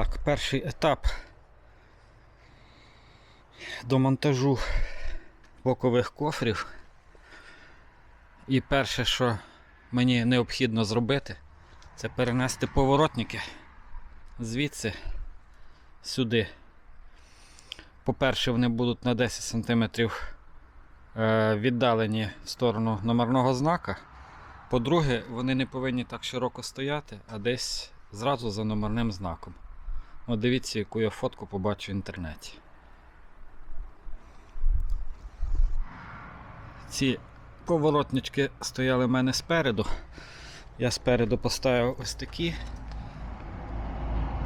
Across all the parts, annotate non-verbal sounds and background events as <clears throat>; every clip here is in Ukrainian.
Так, перший етап до монтажу бокових кофрів. І перше, що мені необхідно зробити, це перенести поворотники звідси сюди. По-перше, вони будуть на 10 см е, віддалені в сторону номерного знака. По-друге, вони не повинні так широко стояти, а десь зразу за номерним знаком. От дивіться, яку я фотку побачу в інтернеті. Ці поворотнички стояли в мене спереду. Я спереду поставив ось такі.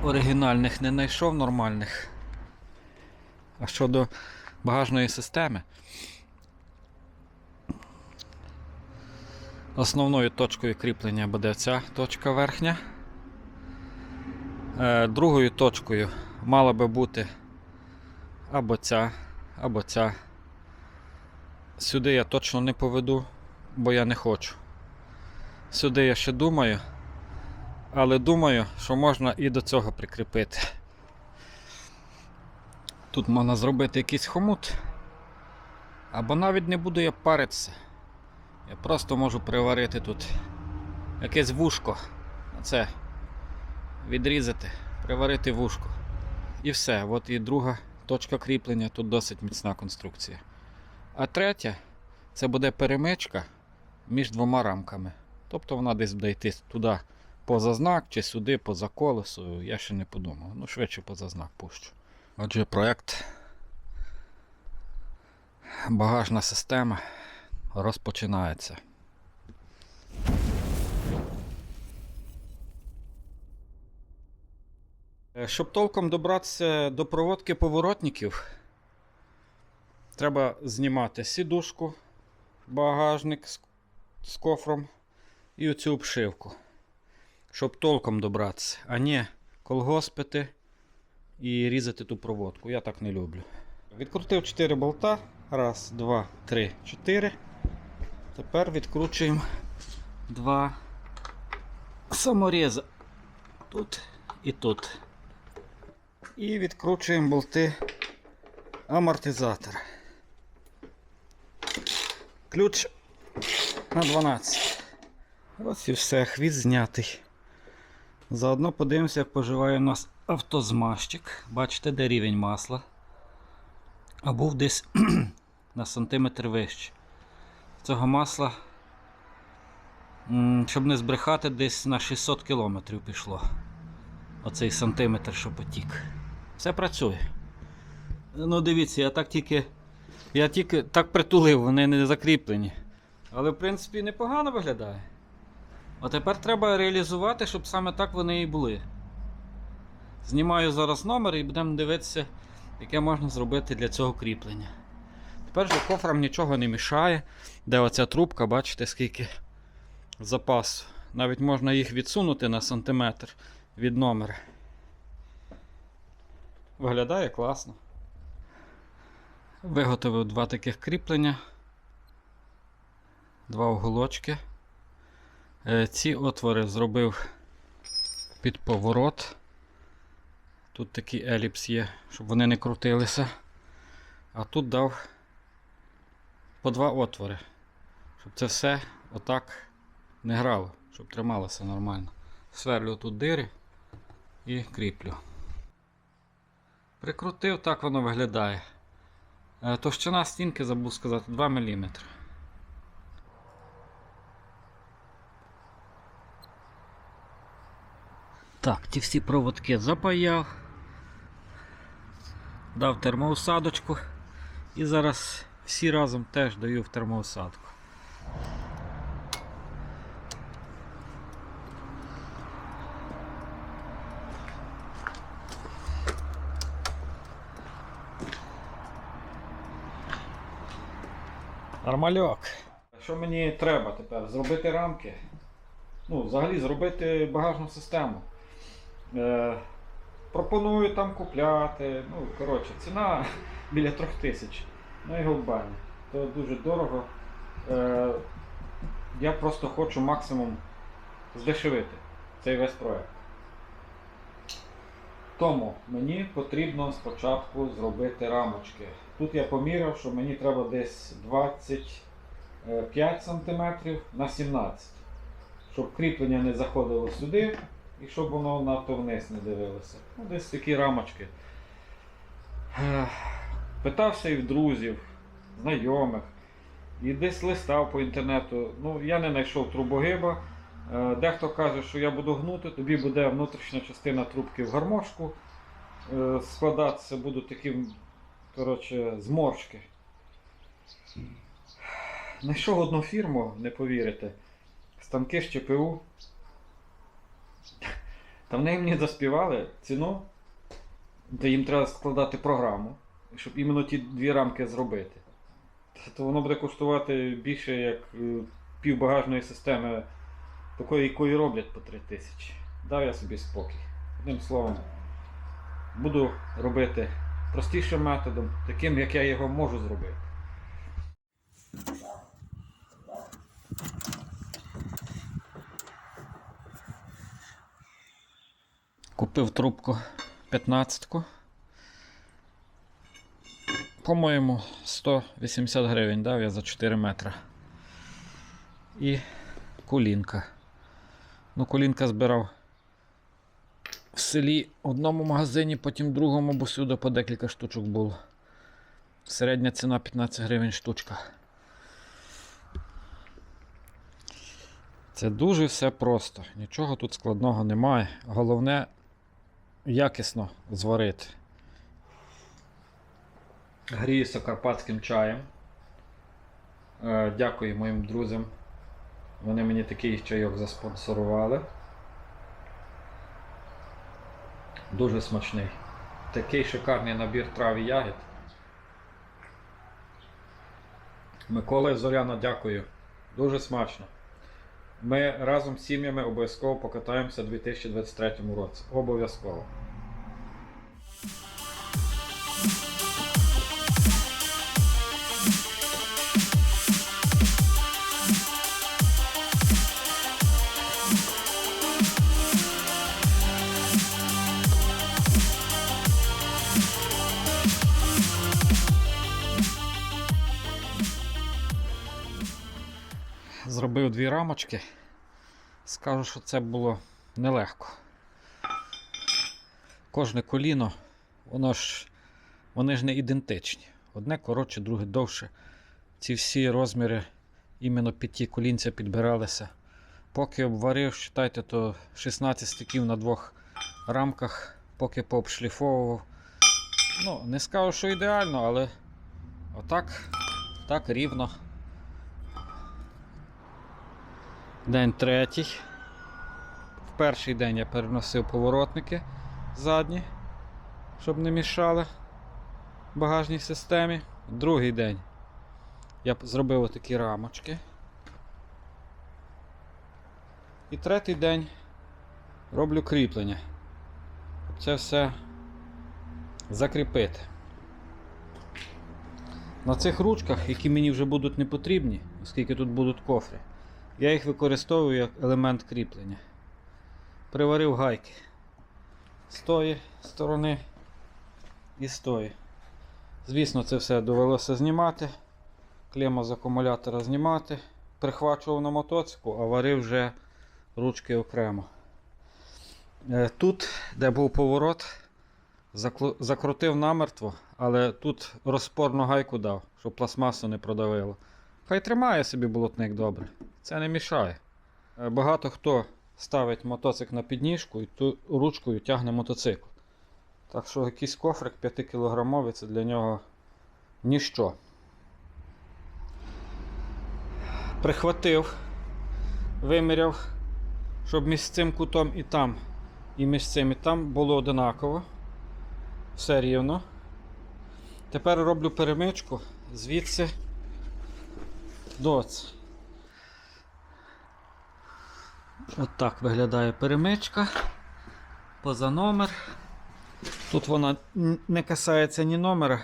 Оригінальних не знайшов нормальних. А щодо багажної системи, основною точкою кріплення буде ця точка верхня. Е, Другою точкою мала би бути або ця, або ця. Сюди я точно не поведу, бо я не хочу. Сюди я ще думаю, але думаю, що можна і до цього прикріпити. Тут можна зробити якийсь хомут, або навіть не буду я паритися. Я просто можу приварити тут якесь вушко. Оце відрізати, приварити вушко. І все. От і друга точка кріплення, тут досить міцна конструкція. А третя це буде перемичка між двома рамками. Тобто вона десь буде йти туди поза знак чи сюди поза колесо. Я ще не подумав. Ну, швидше поза знак пущу. Отже, проект багажна система розпочинається. Щоб толком добратися до проводки поворотників, треба знімати сідушку, багажник з, кофром і оцю обшивку. Щоб толком добратися, а не колгоспити і різати ту проводку. Я так не люблю. Відкрутив 4 болта. Раз, два, три, чотири. Тепер відкручуємо два саморези. Тут і тут. І відкручуємо болти амортизатора. Ключ на 12. Ось і все, хвіст знятий. Заодно подивимося, як поживає у нас автозмазчик. Бачите, де рівень масла. А був десь <clears throat> на сантиметр вище. Цього масла, щоб не збрехати, десь на 600 кілометрів пішло. Оцей сантиметр, що потік. Все працює. Ну, дивіться, я так тільки. Я тільки так притулив, вони не закріплені. Але в принципі непогано виглядає. А тепер треба реалізувати, щоб саме так вони і були. Знімаю зараз номер і будемо дивитися, яке можна зробити для цього кріплення. Тепер же кофрам нічого не мішає. Де оця трубка, бачите, скільки запасу. Навіть можна їх відсунути на сантиметр від номера. Виглядає класно. Виготовив два таких кріплення. Два уголочки. Е, Ці отвори зробив під поворот. Тут такий еліпс є, щоб вони не крутилися. А тут дав по два отвори, щоб це все отак не грало, щоб трималося нормально. Сверлю тут дири і кріплю. Прикрутив, так воно виглядає. Е, Товщина стінки, забув сказати, 2 мм. Так, ті всі проводки запаяв, дав термоусадочку і зараз всі разом теж даю в термоусадку. Нормальок. Що мені треба тепер? Зробити рамки. Ну, взагалі зробити багажну систему. Е, пропоную там купляти. Ну, коротше, ціна <laughs> біля трьох тисяч. Ну і голбані. То дуже дорого. Е, я просто хочу максимум здешевити цей весь проект. Тому мені потрібно спочатку зробити рамочки. Тут я поміряв, що мені треба десь 25 см на 17 щоб кріплення не заходило сюди і щоб воно надто вниз не дивилося. Ну, десь такі рамочки. Питався і в друзів, знайомих, і десь листав по інтернету. Ну, я не знайшов трубогиба. Е, Дехто каже, що я буду гнути, тобі буде внутрішня частина трубки в гармошку. Е, Складатися будуть такі коротше, зморшки. Знайшов одну фірму, не повірите. Станки з ЧПУ. Та вони мені заспівали ціну, де їм треба складати програму, щоб іменно ті дві рамки зробити. То воно буде коштувати більше як е, пів багажної системи, такої, якої роблять по 3 тисячі. Дав я собі спокій. Одним словом, буду робити простішим методом, таким, як я його можу зробити. Купив трубку 15-ку. По-моєму, 180 гривень дав я за 4 метри. І колінка. Ну, колінка збирав в селі одному магазині, потім другому, бо сюди по декілька штучок було. Середня ціна 15 гривень штучка. Це дуже все просто. Нічого тут складного немає. Головне якісно зварити. Гріюся карпатським чаєм. Е, Дякую моїм друзям. Вони мені такий чайок заспонсорували. Дуже смачний. Такий шикарний набір трав і ягід. Микола Зоряна, дякую. Дуже смачно. Ми разом з сім'ями обов'язково покатаємося у 2023 році. Обов'язково. Зробив дві рамочки. Скажу, що це було нелегко. Кожне коліно, воно ж, вони ж не ідентичні. Одне коротше, друге довше. Ці всі розміри іменно під ті колінця підбиралися. Поки обварив, вважайте, то 16 стиків на двох рамках, поки пообшліфовував. Ну, не скажу, що ідеально, але отак, так рівно. День третій. В перший день я переносив поворотники задні, щоб не мішали багажній системі. Другий день я зробив отакі рамочки. І третій день роблю кріплення. Щоб це все закріпити. На цих ручках, які мені вже будуть не потрібні, оскільки тут будуть кофри. Я їх використовую як елемент кріплення. Приварив гайки з тої сторони і з тої. Звісно, це все довелося знімати. Клема з акумулятора знімати. Прихвачував на мотоциклу, а варив вже ручки окремо. Е, Тут, де був поворот, закрутив намертво, але тут розпорну гайку дав, щоб пластмасу не продавило. Хай тримає собі болотник добре. Це не мішає. Е, Багато хто ставить мотоцикл на підніжку і ту ручкою тягне мотоцикл. Так що якийсь кофрик 5 кілограмовий це для нього ніщо. Прихватив, виміряв, щоб між цим кутом і там, і між цим і там було одинаково. Все рівно. Тепер роблю перемичку звідси до. От так виглядає перемичка. Поза номер. Тут вона не касається ні номера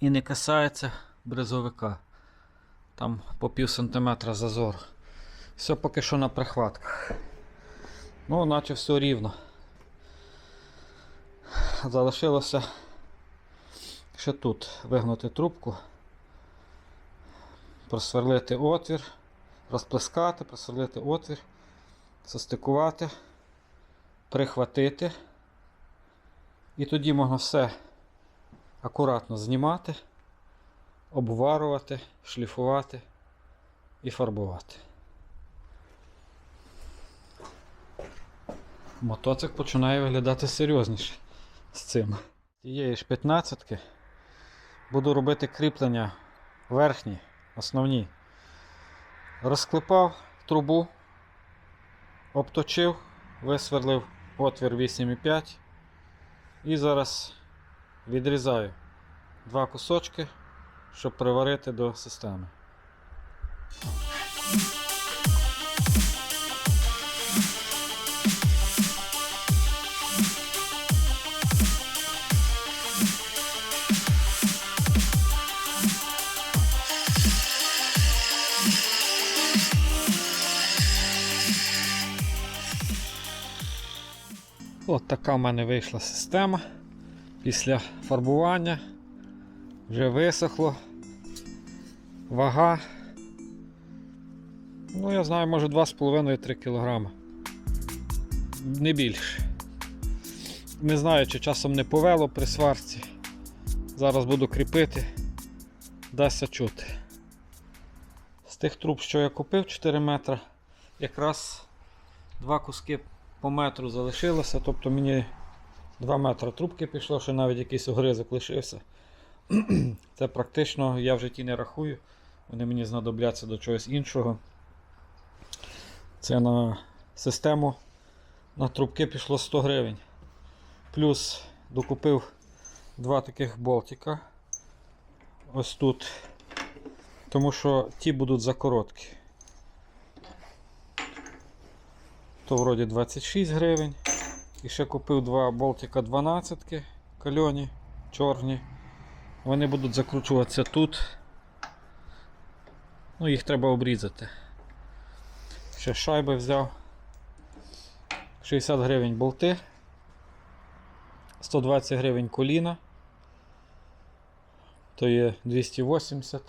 і не касається бризовика. Там по пів сантиметра зазор. Все поки що на прихватках. Ну, наче все рівно. Залишилося ще тут вигнути трубку, просверлити отвір, розплескати, просверлити отвір, застикувати, прихватити. І тоді можна все акуратно знімати, обварувати, шліфувати і фарбувати. Мотоцик починає виглядати серйозніше з цим. Тієї ж 15 буду робити кріплення верхні, основні. Розклепав трубу, обточив, висверлив отвір 8,5 і зараз відрізаю два кусочки, щоб приварити до системи. От така в мене вийшла система. Після фарбування вже висохло. Вага. Ну, я знаю, може 2,5-3 кг. Не більше. Не знаю, чи часом не повело при сварці. Зараз буду кріпити, дасться чути. З тих труб, що я купив 4 метри, якраз два куски по метру залишилося, тобто мені 2 метри трубки пішло, що навіть якийсь огризок лишився. <clears throat> Це практично я в житті не рахую. Вони мені знадобляться до чогось іншого. Це на систему на трубки пішло 100 гривень. Плюс докупив два таких болтика. Ось тут. Тому що ті будуть закороткі. То вроді 26 гривень. І ще купив два болтика 12 кальоні, чорні. Вони будуть закручуватися тут. Ну, їх треба обрізати. Ще шайби взяв. 60 гривень болти. 120 гривень коліна. То є 280.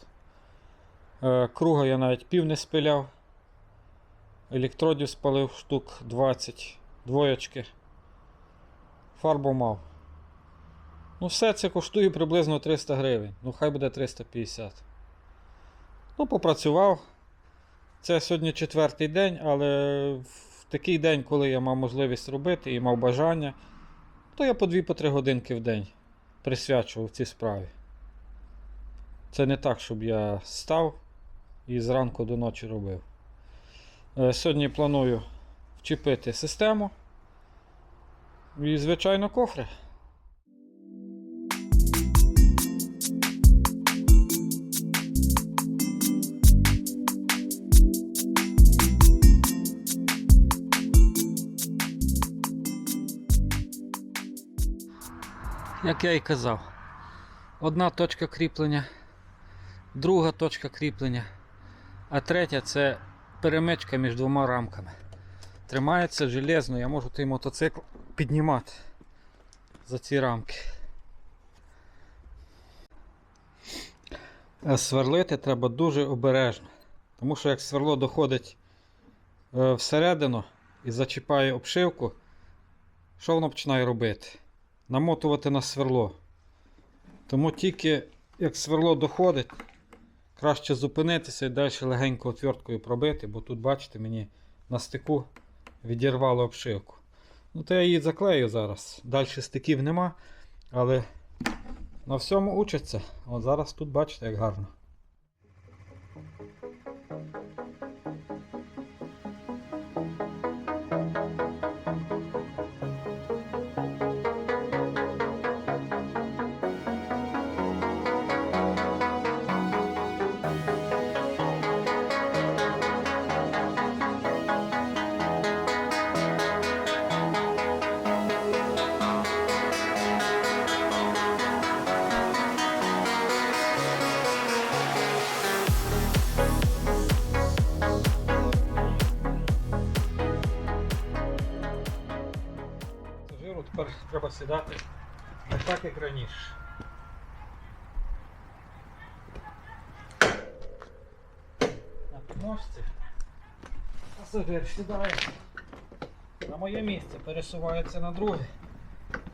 Е, Круга я навіть пів не спиляв. Електродів спалив штук 20, двоєчки. Фарбу мав. Ну, все це коштує приблизно 300 гривень. Ну, хай буде 350. Ну, попрацював. Це сьогодні четвертий день, але в такий день, коли я мав можливість робити і мав бажання, то я по 2-3 годинки в день присвячував цій справі. Це не так, щоб я став і зранку до ночі робив. Е, Сьогодні планую вчепити систему і, звичайно, кофри. Як я і казав, одна точка кріплення, друга точка кріплення, а третя це перемичка між двома рамками. Тримається железно, я можу той мотоцикл піднімати за ці рамки. А сверлити треба дуже обережно, тому що як сверло доходить е, всередину і зачіпає обшивку, що воно починає робити? Намотувати на сверло. Тому тільки як сверло доходить, краще зупинитися і далі легенько отверткою пробити, бо тут, бачите, мені на стику відірвало обшивку. Ну, то я її заклею зараз. Далі стиків нема, але на всьому учаться. От зараз тут бачите, як гарно. Сідати не так, як раніше. На підножці. Пасажир сідає на моє місце, пересувається на друге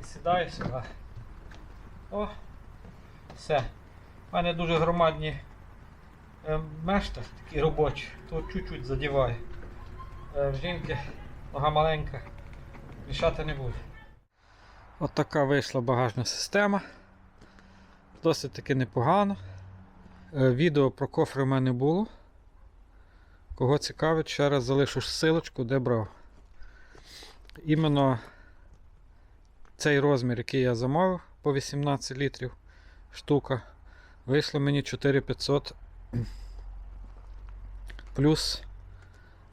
і сідає сюди. О, все. У мене дуже громадні е, мешта, такі робочі, то чуть-чуть задіває. Е, в жінки нога маленька, мішати не буде. От вийшла багажна система. Досить таки непогано. Е, Відео про кофри в мене було. Кого цікавить, ще раз залишу ссылочку, де брав. Іменно цей розмір, який я замовив по 18 літрів штука, вийшло мені 4500 плюс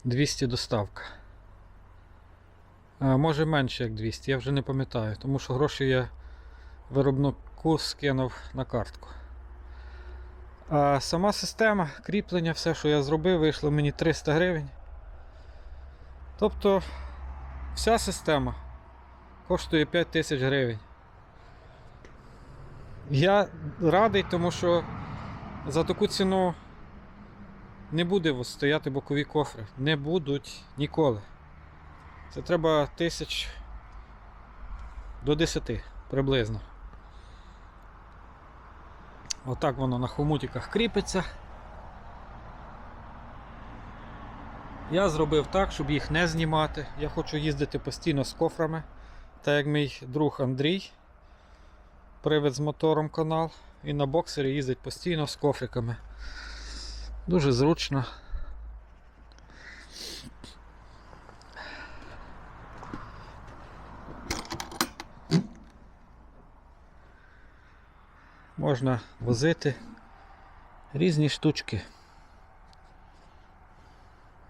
200 доставка. Може менше як 200, я вже не пам'ятаю, тому що гроші я виробнику скинув на картку. А сама система, кріплення, все, що я зробив, вийшло мені 300 гривень. Тобто вся система коштує 5000 гривень. Я радий, тому що за таку ціну не буде стояти бокові кофри. Не будуть ніколи. Це треба тисяч до 10 приблизно. Отак воно на хомутиках кріпиться. Я зробив так, щоб їх не знімати. Я хочу їздити постійно з кофрами. Так як мій друг Андрій, привид з мотором канал, і на боксері їздить постійно з кофриками. Дуже зручно. Можна возити різні штучки.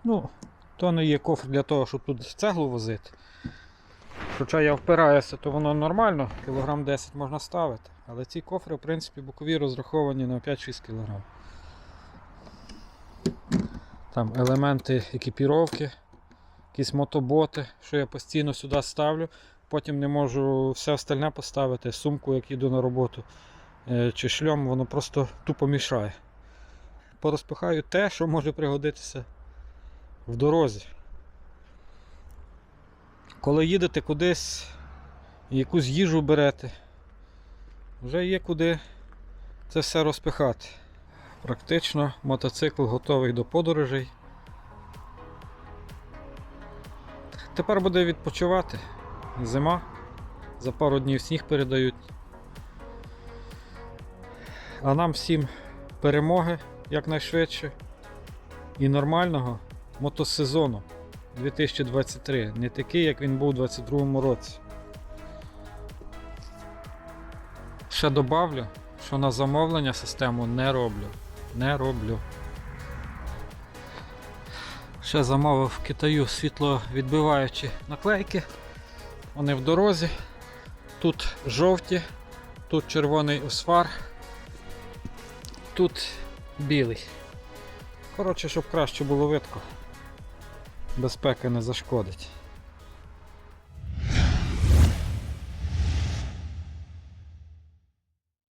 Ну, то не є кофр для того, щоб тут цеглу возити. Хоча я впираюся, то воно нормально, кілограм 10 можна ставити. Але ці кофри, в принципі, бокові розраховані на 5-6 кг. Там елементи екіпіровки, якісь мотоботи, що я постійно сюди ставлю. Потім не можу все остальне поставити, сумку, як їду на роботу чи шльом, воно просто тупо мішає. Порозпихаю те, що може пригодитися в дорозі. Коли їдете кудись якусь їжу берете, вже є куди це все розпихати. Практично мотоцикл готовий до подорожей. Тепер буде відпочивати. Зима. За пару днів сніг передають. А нам всім перемоги якнайшвидше і нормального мотосезону 2023. Не такий, як він був у 2022 році. Ще добавлю, що на замовлення систему не роблю. Не роблю. Ще замовив в Китаю світловідбиваючі наклейки. Вони в дорозі. Тут жовті, тут червоний осфар, тут білий. Коротше, щоб краще було видко. Безпека не зашкодить.